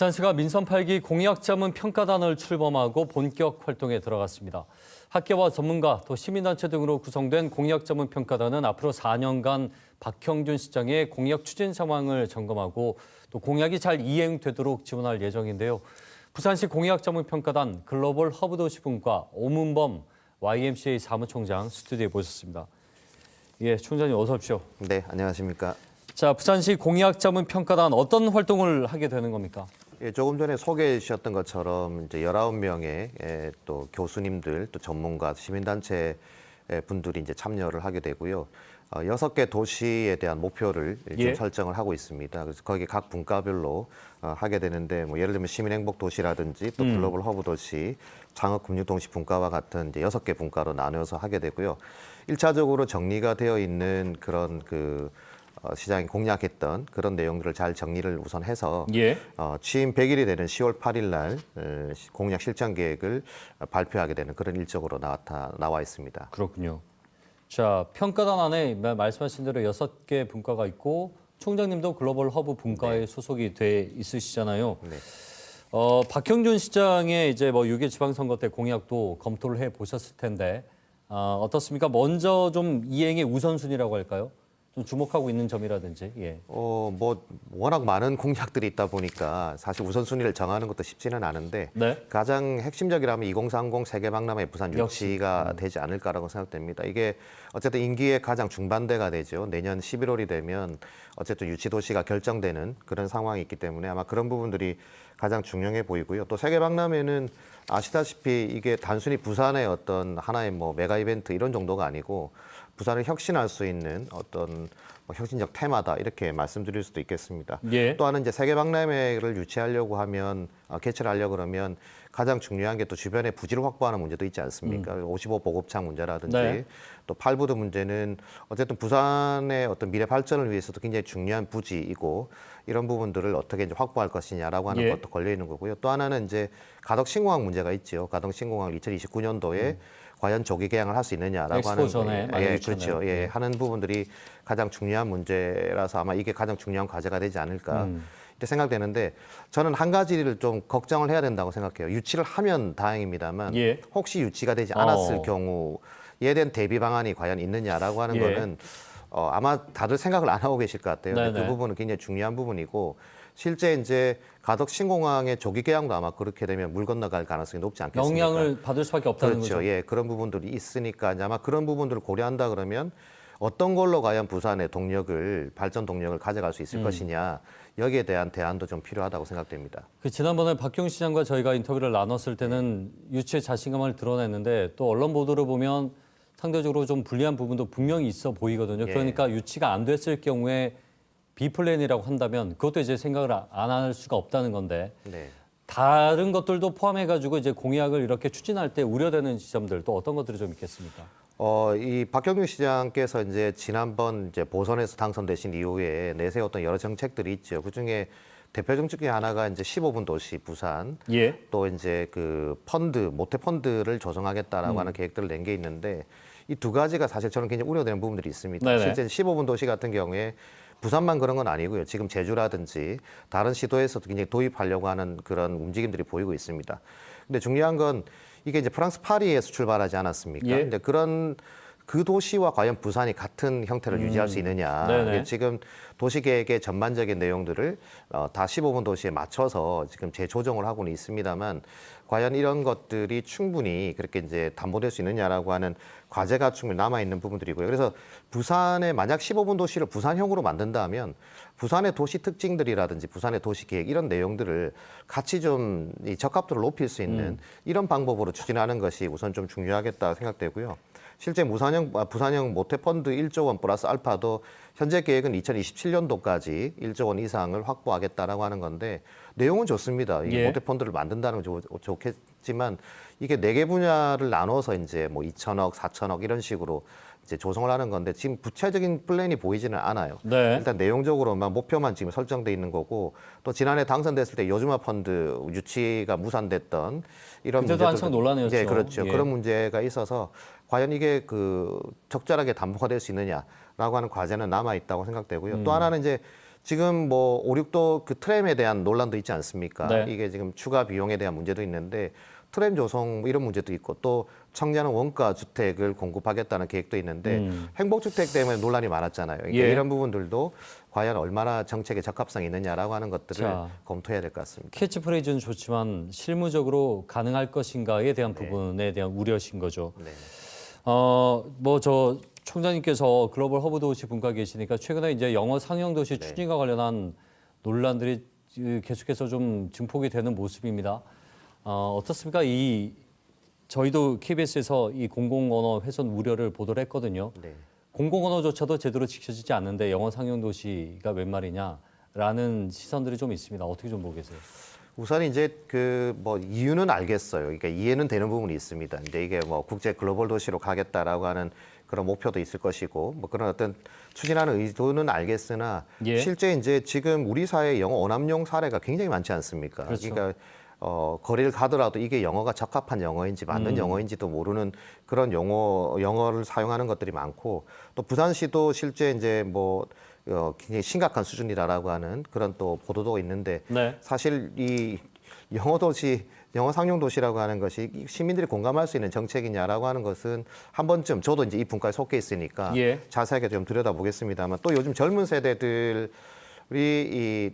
부산시가 민선 8기 공약 자문 평가단을 출범하고 본격 활동에 들어갔습니다. 학계와 전문가 또 시민단체 등으로 구성된 공약 자문 평가단은 앞으로 4년간 박형준 시장의 공약 추진 상황을 점검하고 또 공약이 잘 이행되도록 지원할 예정인데요. 부산시 공약 자문 평가단 글로벌 허브 도시분과 오문범 YMCA 사무총장 스튜디오에 모셨습니다. 예, 총장님 어서 오십시오. 네, 안녕하십니까. 자, 부산시 공약 자문 평가단 어떤 활동을 하게 되는 겁니까? 예, 조금 전에 소개해 주셨던 것처럼 이제 19명의 예, 또 교수님들, 또 전문가, 시민단체 예, 분들이 이제 참여를 하게 되고요. 어, 여섯 개 도시에 대한 목표를 예. 설정을 하고 있습니다. 그래서 거기 각 분과별로 어, 하게 되는데 뭐 예를 들면 시민행복 도시라든지 또 글로벌 허브 도시, 창업 금융 동시 분과와 같은 이제 여섯 개 분과로 나누어서 하게 되고요. 일차적으로 정리가 되어 있는 그런 그 어, 시장이 공략했던 그런 내용들을 잘 정리를 우선 해서 예. 어, 취임 100일이 되는 10월 8일 날 어, 시- 공약 실천 계획을 어, 발표하게 되는 그런 일정으로 나타 나와 있습니다. 그렇군요. 자, 평가단 안에 마- 말씀하신 대로 여섯 개 분과가 있고 총장님도 글로벌 허브 분과에 소속이 돼 있으시잖아요. 네. 어, 박형준 시장의 이제 뭐 6일 지방선거 때 공약도 검토를 해 보셨을 텐데 어, 어떻습니까? 먼저 좀 이행의 우선순위라고 할까요? 좀 주목하고 있는 점이라든지. 예. 어, 뭐 워낙 많은 공약들이 있다 보니까 사실 우선순위를 정하는 것도 쉽지는 않은데 네. 가장 핵심적이라면 2030 세계 박람회 부산 역시. 음. 유치가 되지 않을까라고 생각됩니다. 이게 어쨌든 임기의 가장 중반대가 되죠. 내년 11월이 되면 어쨌든 유치 도시가 결정되는 그런 상황이 있기 때문에 아마 그런 부분들이 가장 중요해 보이고요. 또 세계 박람회는 아시다시피 이게 단순히 부산의 어떤 하나의 뭐 메가 이벤트 이런 정도가 아니고 부산을 혁신할 수 있는 어떤 뭐 혁신적 테마다 이렇게 말씀드릴 수도 있겠습니다. 예. 또 하나는 이제 세계 박람회를 유치하려고 하면 어, 개최를 하려고 그러면 가장 중요한 게 또 주변에 부지를 확보하는 문제도 있지 않습니까? 55 보급창 문제라든지 음. 네. 또 팔부드 문제는 어쨌든 부산의 어떤 미래 발전을 위해서도 굉장히 중요한 부지이고 이런 부분들을 어떻게 이제 확보할 것이냐라고 하는 예. 것도 걸려 있는 거고요. 또 하나는 이제 가덕 신공항 문제가 있죠. 가덕 신공항 2029년도에 과연 조기 개항을 할 수 있느냐라고 음. 하는 전에 예. 그렇죠. 예, 하는 부분들이 가장 중요한 문제라서 아마 이게 가장 중요한 과제가 되지 않을까 음. 이렇게 생각되는데 저는 한 가지를 좀 걱정을 해야 된다고 생각해요. 유치를 하면 다행입니다만 예. 혹시 유치가 되지 않았을 어. 경우에 대한 대비 방안이 과연 있느냐라고 하는 예. 거는 어, 아마 다들 생각을 안 하고 계실 것 같아요. 네네. 그 부분은 굉장히 중요한 부분이고 실제 이제 가덕 신공항의 조기 개항도 아마 그렇게 되면 물 건너갈 가능성이 높지 않겠습니까? 영향을 받을 수밖에 없다는 그렇죠. 거죠. 예, 그런 부분들이 있으니까 아마 그런 부분들을 고려한다 그러면 어떤 걸로 과연 부산의 동력을 발전 동력을 가져갈 수 음. 있을 것이냐 여기에 대한 대안도 좀 필요하다고 생각됩니다. 그 지난번에 박경 시장과 저희가 인터뷰를 나눴을 때는 유치의 자신감을 드러냈는데 또 언론 보도를 보면 상대적으로 좀 불리한 부분도 분명히 있어 보이거든요. 예. 그러니까 유치가 안 됐을 경우에 비플랜이라고 한다면 그것도 이제 생각을 안 할 수가 없다는 건데 네. 다른 것들도 포함해 가지고 이제 공약을 이렇게 추진할 때 우려되는 지점들 또 어떤 것들이 좀 있겠습니까? 어, 이 박경규 시장께서 이제 지난번 이제 보선에서 당선되신 이후에 내세웠던 여러 정책들이 있죠. 그 중에 대표 정책 중에 하나가 이제 15분 도시 부산, 예. 또 이제 그 펀드 모태 펀드를 조성하겠다라고 음. 하는 계획들을 낸 게 있는데 이 두 가지가 사실 저는 굉장히 우려되는 부분들이 있습니다. 네네. 실제 15분 도시 같은 경우에 부산만 그런 건 아니고요. 지금 제주라든지 다른 시도에서도 굉장히 도입하려고 하는 그런 움직임들이 보이고 있습니다. 근데 중요한 건 이게 이제 프랑스 파리에서 출발하지 않았습니까? 예. 근데 그런 그 도시와 과연 부산이 같은 형태를 유지할 수 있느냐. 음. 지금 도시계획의 전반적인 내용들을 어, 다 15분 도시에 맞춰서 지금 재조정을 하고는 있습니다만 과연 이런 것들이 충분히 그렇게 이제 담보될 수 있느냐라고 하는 과제가 충분히 남아 있는 부분들이고요. 그래서 부산에 만약 15분 도시를 부산형으로 만든다면 부산의 도시 특징들이라든지 부산의 도시 계획 이런 내용들을 같이 좀이 적합도를 높일 수 있는 이런 방법으로 추진하는 것이 우선 좀 중요하겠다 생각되고요. 실제 무산형 아, 부산형 모태펀드 1조 원 플러스 알파도 현재 계획은 2027년도까지 1조 원 이상을 확보하겠다라고 하는 건데 내용은 좋습니다. 이 예. 모태펀드를 만든다는 건 좋, 좋겠지만 이게 네 개 분야를 나눠서 이제 뭐 2천억, 4천억 이런 식으로 이제 조성을 하는 건데 지금 구체적인 플랜이 보이지는 않아요. 네. 일단 내용적으로만 목표만 지금 설정돼 있는 거고 또 지난해 당선됐을 때 요즈마 펀드 유치가 무산됐던 이런 그때도 한창 논란이었죠. 예, 그렇죠. 예. 그런 문제가 있어서 과연 이게 그 적절하게 담보가 될 수 있느냐라고 하는 과제는 남아 있다고 생각되고요. 음. 또 하나는 이제 지금 뭐 5, 6도 그 트램에 대한 논란도 있지 않습니까? 네. 이게 지금 추가 비용에 대한 문제도 있는데 트램 조성 뭐 이런 문제도 있고 또 청년은 원가 주택을 공급하겠다는 계획도 있는데 음. 행복주택 때문에 논란이 많았잖아요. 그러니까 예. 이런 부분들도 과연 얼마나 정책에 적합성이 있느냐라고 하는 것들을 자. 검토해야 될 것 같습니다. 캐치프레이즈는 좋지만 실무적으로 가능할 것인가에 대한 부분에 대한 우려신 거죠. 네. 어, 뭐 저 총장님께서 글로벌 허브 도시 분과 계시니까 최근에 이제 영어 상용 도시 네. 추진과 관련한 논란들이 그 계속해서 좀 증폭이 되는 모습입니다. 어, 어떻습니까? 이 저희도 KBS에서 이 공공 언어 훼손 우려를 보도를 했거든요. 네. 공공 언어조차도 제대로 지켜지지 않는데 영어 상용 도시가 웬 말이냐라는 시선들이 좀 있습니다. 어떻게 좀 보고 계세요? 우선 이제 그 뭐 이유는 알겠어요. 그러니까 이해는 되는 부분이 있습니다. 이제 이게 뭐 국제 글로벌 도시로 가겠다라고 하는 그런 목표도 있을 것이고 뭐 그런 어떤 추진하는 의도는 알겠으나 예. 실제 이제 지금 우리 사회 영어 오남용 사례가 굉장히 많지 않습니까? 그렇죠. 러니까 어, 거리를 가더라도 이게 영어가 적합한 영어인지 맞는 영어인지도 모르는 그런 영어 영어를 사용하는 것들이 많고 또 부산시도 실제 이제 뭐 어, 굉장히 심각한 수준이다라고 하는 그런 또 보도도 있는데 네. 사실 이 영어 도시, 영어 상용 도시라고 하는 것이 이 시민들이 공감할 수 있는 정책이냐라고 하는 것은 한 번쯤 저도 이제 이 분과에 속해 있으니까 예. 자세하게 좀 들여다보겠습니다만 또 요즘 젊은 세대들이 이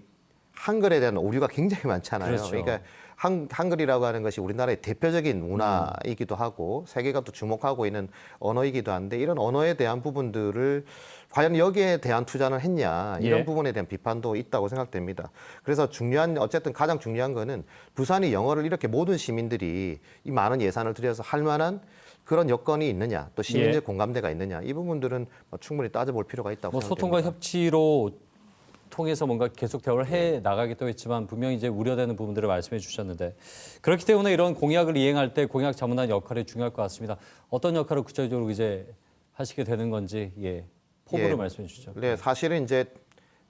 한글에 대한 오류가 굉장히 많잖아요. 그렇죠. 그러니까 한, 한글이라고 하는 것이 우리나라의 대표적인 문화이기도 하고 세계가 또 주목하고 있는 언어이기도 한데 이런 언어에 대한 부분들을 과연 여기에 대한 투자는 했냐 이런 예. 부분에 대한 비판도 있다고 생각됩니다. 그래서 중요한 어쨌든 가장 중요한 거는 부산이 영어를 이렇게 모든 시민들이 이 많은 예산을 들여서 할 만한 그런 여건이 있느냐 또 시민의 예. 공감대가 있느냐 이 부분들은 뭐 충분히 따져볼 필요가 있다고 뭐 생각됩니다. 소통과 협치로 통해서 뭔가 계속 대화를 해 나가겠다고 했지만 분명히 이제 우려되는 부분들을 말씀해 주셨는데 그렇기 때문에 이런 공약을 이행할 때 공약 자문단 역할이 중요할 것 같습니다. 어떤 역할을 구체적으로 이제 하시게 되는 건지 예 포부를 예. 말씀해 주시죠. 네, 사실은 이제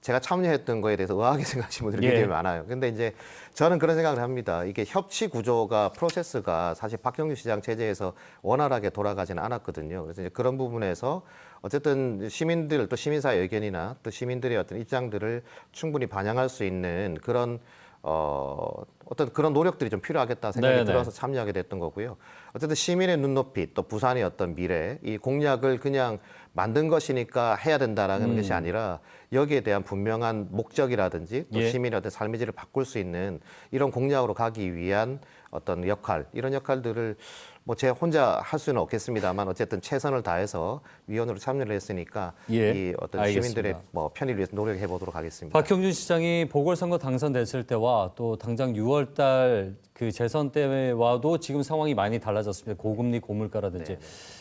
제가 참여했던 거에 대해서 의아하게 생각하시는 분들이 예. 굉장히 많아요. 근데 이제 저는 그런 생각을 합니다. 이게 협치 구조가 프로세스가 사실 박형규 시장 체제에서 원활하게 돌아가지는 않았거든요. 그래서 이제 그런 부분에서 어쨌든 시민들 또 시민사회 의견이나 또 시민들의 어떤 입장들을 충분히 반영할 수 있는 그런 어, 어떤 그런 노력들이 좀 필요하겠다 생각이 네네. 들어서 참여하게 됐던 거고요. 어쨌든 시민의 눈높이 또 부산의 어떤 미래 이 공약을 그냥 만든 것이니까 해야 된다라는 것이 아니라 여기에 대한 분명한 목적이라든지 또 예. 시민의 어떤 삶의 질을 바꿀 수 있는 이런 공약으로 가기 위한 어떤 역할 이런 역할들을 뭐 제 혼자 할 수는 없겠습니다만 어쨌든 최선을 다해서 위원으로 참여를 했으니까 예. 이 어떤 알겠습니다. 시민들의 뭐 편의를 위해서 노력해 보도록 하겠습니다. 박형준 시장이 보궐선거 당선됐을 때와 또 당장 6월달 그 재선 때와도 지금 상황이 많이 달라졌습니다. 고금리 고물가라든지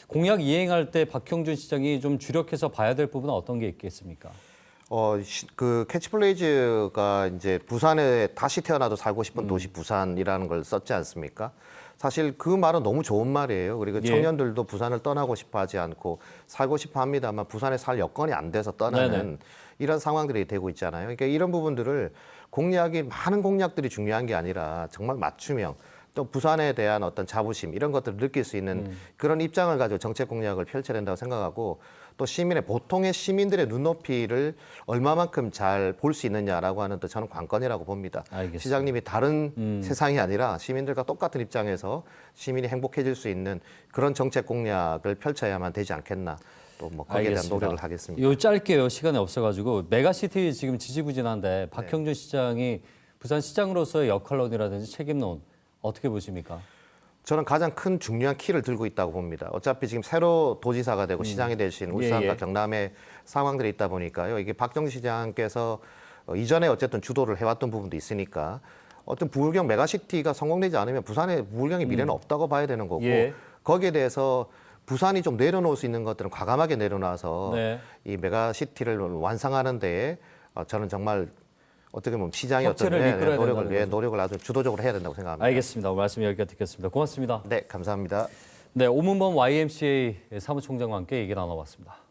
공약 이행할 때 박형준 시장이 좀 주력해서 봐야 될 부분은 어떤 게 있겠습니까? 어, 시- 그 캐치플레이즈가 이제 부산에 다시 태어나도 살고 싶은 음. 도시 부산이라는 걸 썼지 않습니까? 사실 그 말은 너무 좋은 말이에요. 그리고 예. 청년들도 부산을 떠나고 싶어 하지 않고 살고 싶어 합니다만 부산에 살 여건이 안 돼서 떠나는 네네. 이런 상황들이 되고 있잖아요. 그러니까 이런 부분들을 공약이 많은 공약들이 중요한 게 아니라 정말 맞춤형 또 부산에 대한 어떤 자부심 이런 것들을 느낄 수 있는 음. 그런 입장을 가지고 정책 공약을 펼쳐야 된다고 생각하고 또 시민의 보통의 시민들의 눈높이를 얼마만큼 잘 볼 수 있느냐라고 하는 또 저는 관건이라고 봅니다. 알겠습니다. 음. 시장님이 다른 세상이 아니라 시민들과 똑같은 입장에서 시민이 행복해질 수 있는 그런 정책 공약을 펼쳐야만 되지 않겠나 또뭐 거기에 대한. 노력을 하겠습니다. 요 짧게요. 시간이 없어가지고 메가시티 지금 지지부진한데 박형준 시장이 부산 시장으로서의 역할론이라든지 책임론 어떻게 보십니까? 저는 가장 큰 중요한 키를 들고 있다고 봅니다. 어차피 지금 새로 도지사가 되고 시장이 되신 울산과 예, 예. 경남의 상황들이 있다 보니까요. 이게 박정희 시장께서 어, 이전에 어쨌든 주도를 해왔던 부분도 있으니까 어떤 부울경 메가시티가 성공되지 않으면 부산의 부울경의 미래는 없다고 봐야 되는 거고 예. 거기에 대해서 부산이 좀 내려놓을 수 있는 것들은 과감하게 내려놔서 네. 이 메가시티를 완성하는 데에 어, 저는 정말 어떻게 보면 시장이 어떤 예, 이끌어야 노력을 예, 거죠. 노력을 아주 주도적으로 해야 된다고 생각합니다. 알겠습니다. 오늘 말씀 여기까지 듣겠습니다. 고맙습니다. 네, 감사합니다. 네, 오문범 YMCA 사무총장과 함께 얘기 나눠봤습니다.